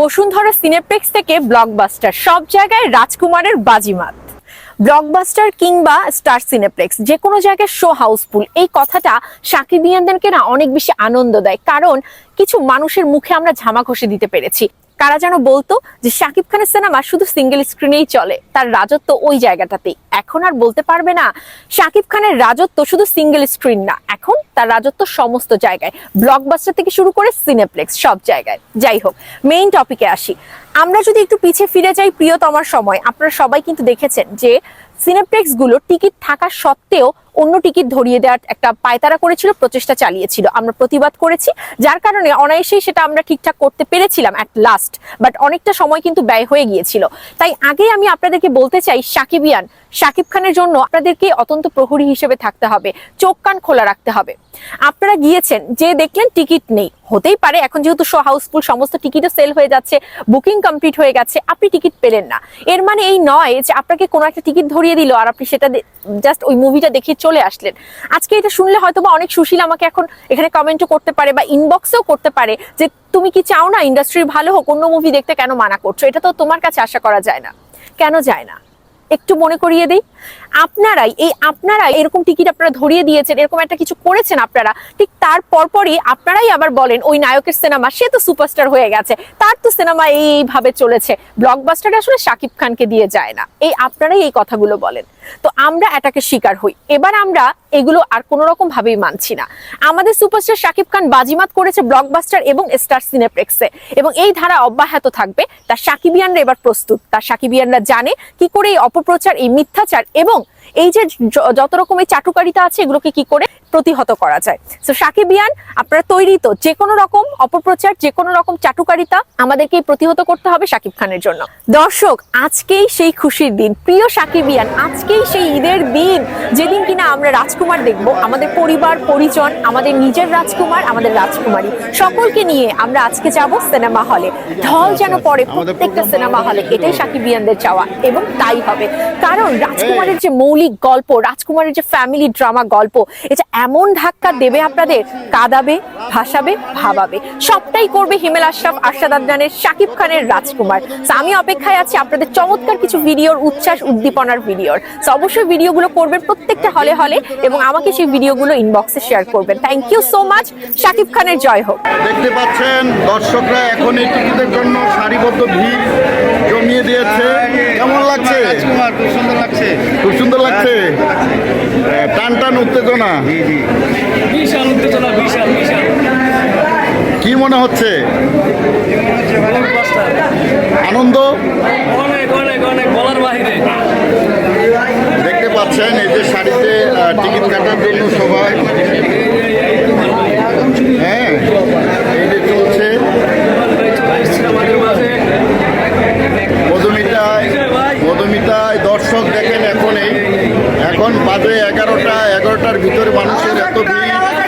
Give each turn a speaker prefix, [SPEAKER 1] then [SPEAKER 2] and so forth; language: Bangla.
[SPEAKER 1] বসুন্ধরা সিনেপ্লেক্স থেকে ব্লকবাস্টার, সব জায়গায় রাজকুমারের বাজিমাত। ব্লকবাস্টার কিংবা স্টার সিনেপ্লেক্স, যে কোনো জায়গায় শো হাউসফুল এই কথাটা সাকিবিয়ানদেরকে না অনেক বেশি আনন্দ দেয়। কারণ কিছু মানুষের মুখে আমরা ঝামা ঘষে দিতে পেরেছি। কারা যেন বলতো যে শাকিব খানের সিনেমা শুধু সিঙ্গেল স্ক্রিনেই চলে, তার রাজত্ব ওই জায়গাটাতেই। এখন আর বলতে পারবে না, শাকিব খানের রাজত্ব শুধু সিঙ্গেল স্ক্রিন না, এখন তার রাজত্ব সমস্ত জায়গায়। ব্লকবাস্টার থেকে শুরু করে সিনেপ্লেক্স সব জায়গায়। যাই হোক মেইন টপিকে আসি। আমরা যদি একটু পিছিয়ে ফিরে যাই প্রিয়তমার সময়, আপনারা সবাই কিন্তু দেখেছেন যে সিনেপ্লেক্সগুলো টিকিট থাকা সত্ত্বেও অন্য টিকিট ধরিয়ে দেওয়ার একটা পায়তারা করেছিল, প্রচেষ্টা চালিয়েছিল। আমরা প্রতিবাদ করেছি, যার কারণে অনায়াসেই সেটা আমরা ঠিকঠাক করতে পেরেছিলাম অ্যাট লাস্ট বাট অনেকটা সময় কিন্তু ব্যয় হয়ে গিয়েছিল। তাই আগেই আমি আপনাদেরকে বলতে চাই সাকিবিয়ান শাকিব খানের জন্য আপনাদেরকে অত্যন্ত প্রহরী হিসেবে থাকতে হবে, চোখ কান খোলা রাখতে হবে। আপনারা গিয়েছেন, যে দেখলেন টিকিট নেই, হতেই পারে এখন যেহেতু শো হাউসফুল, সমস্ত টিকিটও সেল হয়ে যাচ্ছে, বুকিং কমপ্লিট হয়ে গেছে, আপনি টিকিট পেলেন না। এর মানে এই নয় যে আপনাকে কোনো একটা টিকিট ধরিয়ে দিল আর আপনি সেটা জাস্ট ওই মুভিটা দেখে চলে আসলেন। আজকে এটা শুনলে হয়তো বা অনেক সুশীল আমাকে এখন এখানে কমেন্টও করতে পারে বা ইনবক্সেও করতে পারে যে, তুমি কি চাও না ইন্ডাস্ট্রি ভালো হোক, অন্য মুভি দেখতে কেন মানা করছ? এটা তো তোমার কাছে আশা করা যায় না। কেন যায় না? একটু মনে করিয়ে দিই। আপনারাই, এই আপনারাই এরকম টিকিট আপনারা ধরিয়ে দিয়েছেন, এরকম একটা কিছু করেছেন আপনারা, ঠিক তার পরপরই আপনারাই আবার বলেন, ওই নায়কের সিনেমা, সে তো সুপারস্টার হয়ে গেছে, তার তো সিনেমা এইভাবে চলেছে। ব্লকবাস্টার আসলে শাকিব খানকে দিয়ে যায় না। এই আপনারাই এই কথাগুলো বলেন। তো আমরা এটাকে শিকার হই। এবার আমরা এগুলো আর কোনো রকম ভাবেই মানছি না। আমাদের সুপারস্টার শাকিব খান বাজিমাত করেছে ব্লকবাস্টার এবং স্টার সিনেপ্লেক্সে এবং এই ধারা অব্যাহত থাকবে। তার সাকিবিয়ানরা এবার প্রস্তুত। তার সাকিবিয়ানরা জানে কি করে এই অপপ্রচার, এই মিথ্যাচার এবং এই যে যত রকমের চাটুকারিতা আছে এগুলোকে কি করে প্রতিহত করা যায়? তো সাকিবিয়ান আপনারা তৈরি তো যে কোনো রকম অপপ্রচার যে কোনো রকম চাটুকারিতা আমাদেরকে প্রতিহত করতে হবে শাকিব খানের জন্য। দর্শক আজকেই সেই খুশির দিন। প্রিয় সাকিবিয়ান আজকেই সেই ঈদের দিন। যেদিন কিনা আমরা রাজকুমার দেখব আমাদের পরিবার পরিজন আমাদের নিজের রাজকুমার আমাদের রাজকুমারী। সকলকে নিয়ে আমরা আজকে যাব সিনেমা হলে। ঢল যেন পড়ে প্রত্যেকটা সিনেমা হলে এটাই সাকিবিয়ানদের চাওয়া এবং তাই হবে। কারণ রাজকুমারের যে মৌলিক গল্প, রাজকুমারের যে ফ্যামিলি ড্রামা গল্প, এটা এমন ধাক্কা দেবে আপনাদের, কাঁদাবে, ভাসাবে, ভাবাবে। সবটাই করবে হিমেল আশরাফ, আরশাদ আদনানের, শাকিব খানের রাজকুমার। আমি অপেক্ষায় আছি আপনাদের চমৎকার কিছু ভিডিওর উচ্ছ্বাস, উদ্দীপনার ভিডিওর। অবশ্যই ভিডিওগুলো করবেন প্রত্যেকটা হলে হলে এবং আমাকে সেই ভিডিওগুলো ইনবক্সে শেয়ার করবেন। Thank you so much Shakib খানের জয় হোক।
[SPEAKER 2] দেখতে পাচ্ছেন, দর্শকরা এখন এই টিকিটের জন্য সারিবদ্ধ ভিড়। জমিয়ে দিয়েছে। কেমন লাগছে?
[SPEAKER 3] খুব সুন্দর লাগছে।
[SPEAKER 2] খুব সুন্দর লাগছে। টান টান উত্তেজনা।
[SPEAKER 4] বিশাল উত্তেজনা বিশাল বিশাল।
[SPEAKER 2] কি মনে হচ্ছে? আনন্দ?
[SPEAKER 4] অনেক অনেক অনেক বলার বাহিরে
[SPEAKER 2] দেখতে পাচ্ছেন এই যে শাড়িতে টিকিট কাটার জন্য সবাই এগারোটা এগারোটার ভিতরে মানুষের এত ভিড়।